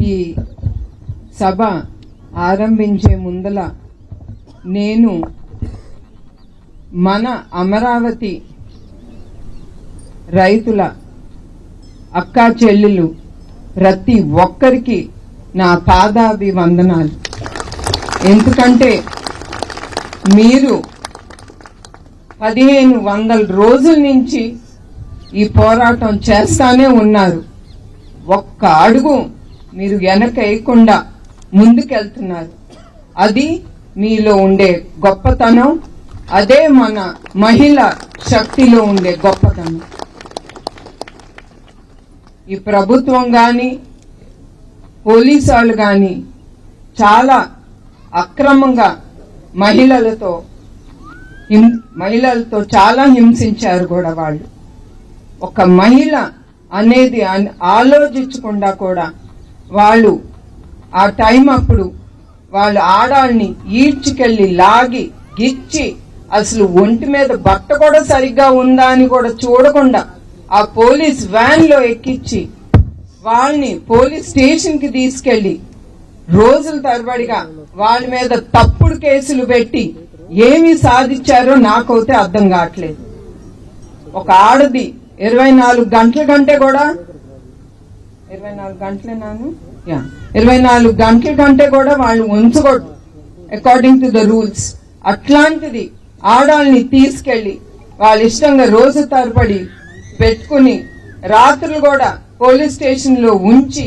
ఈ సభ ఆరంభించే ముందల నేను మన అమరావతి రైతుల అక్కా చెల్లెలు ప్రతి ఒక్కరికి నా పాదాభివందనాలు. ఎందుకంటే మీరు పదిహేను వందల రోజుల నుంచి ఈ పోరాటం చేస్తానే ఉన్నారు. ఒక్క అడుగు మీరు వెనకేయకుండా ముందుకెళ్తున్నారు. అది మీలో ఉండే గొప్పతనం అదే మన మహిళ శక్తిలో ఉండే గొప్పతనం. ఈ ప్రభుత్వం కానీ పోలీసు వాళ్ళు కానీ చాలా అక్రమంగా మహిళలతో హిం- మహిళలతో చాలా హింసించారు కూడా వాళ్ళు. ఒక మహిళ అనేది ఆలోచించకుండా కూడా వాళ్ళు. ఆ టైం అప్పుడు వాళ్ళు ఆడాల్ని ఈడ్చుకెళ్ళి లాగి గిచ్చి అసలు ఒంటి మీద బట్ట కూడా సరిగ్గా ఉందా అని కూడా చూడకుండా ఆ పోలీస్ వ్యాన్లో ఎక్కించి వాళ్ళని పోలీస్ స్టేషన్కి తీసుకెళ్ళి రోజుల తరబడిగా వాళ్ళ మీద తప్పుడు కేసులు పెట్టి ఏమి సాధించారో నాకైతే అర్థం కావట్లేదు. ఒక ఆడది ఇరవై నాలుగు గంటల కంటే కూడా ఇరవై నాలుగు గంటలేనాను యా ఇరవై నాలుగు గంటల కంటే కూడా వాళ్ళు ఉంచకూడదు. అకార్డింగ్ టు ద రూల్స్ అట్లాంటిది ఆడాల్ని తీసుకెళ్ళి వాళ్ళ ఇష్టంగా రోజు తరబడి పెట్టుకుని రాత్రులు కూడా పోలీస్ స్టేషన్లో ఉంచి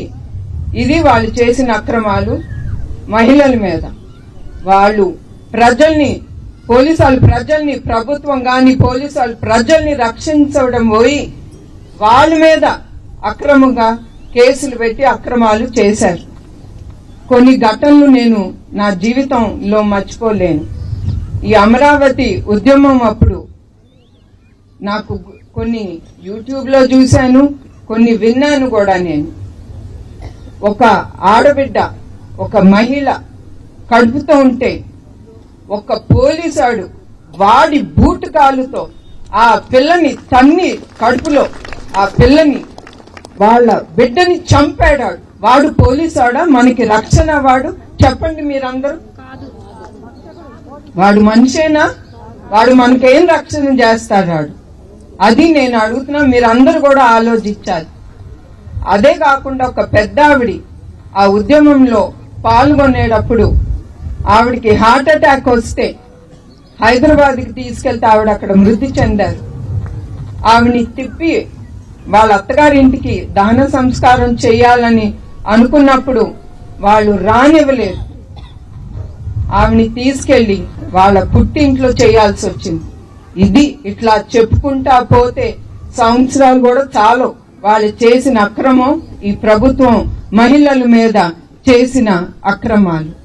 ఇది వాళ్ళు చేసిన అక్రమాలు మహిళల మీద. వాళ్ళు ప్రజల్ని పోలీసు వాళ్ళు ప్రజల్ని ప్రభుత్వం కానీ పోలీసు వాళ్ళు ప్రజల్ని రక్షించడం పోయి వాళ్ళ మీద అక్రమంగా కేసులు పెట్టి అక్రమాలు చేశారు. కొన్ని ఘటనలు నేను నా జీవితంలో మర్చిపోలేను. ఈ అమరావతి ఉద్యమం అప్పుడు నాకు కొన్ని యూట్యూబ్లో చూశాను కొన్ని విన్నాను కూడా నేను. ఒక ఆడబిడ్డ ఒక మహిళ కడుపుతో ఉంటే ఒక పోలీసాడు వాడి బూట్ కాలుతో ఆ పిల్లని తన్ని కడుపులో ఆ పిల్లని వాళ్ళ బిడ్డని చంపాడాడు వాడు. పోలీసాడా? మనకి రక్షణ వాడు. చెప్పండి మీరందరూ. వాడు మనిషేనా? వాడు మనకేం రక్షణ చేస్తాడాడు అది నేను అడుగుతున్నా మీరందరూ కూడా ఆలోచించాలి. అదే కాకుండా ఒక పెద్ద ఆవిడి ఆ ఉద్యమంలో పాల్గొనేటప్పుడు ఆవిడికి హార్ట్ అటాక్ వస్తే హైదరాబాద్కి తీసుకెళ్తే ఆవిడ అక్కడ మృతి చెందారు. ఆవిని తిప్పి వాళ్ళ అత్తగారింటికి దహన సంస్కారం చేయాలని అనుకున్నప్పుడు వాళ్ళు రానివ్వలేదు. ఆవిని తీసుకెళ్ళి వాళ్ళ పుట్టింట్లో చేయాల్సి వచ్చింది. ఇది ఇట్లా చెప్పుకుంటా పోతే సంవత్సరాలు కూడా చాలు. వాళ్ళు చేసిన అక్రమం ఈ ప్రభుత్వం మహిళల మీద చేసిన అక్రమాలు.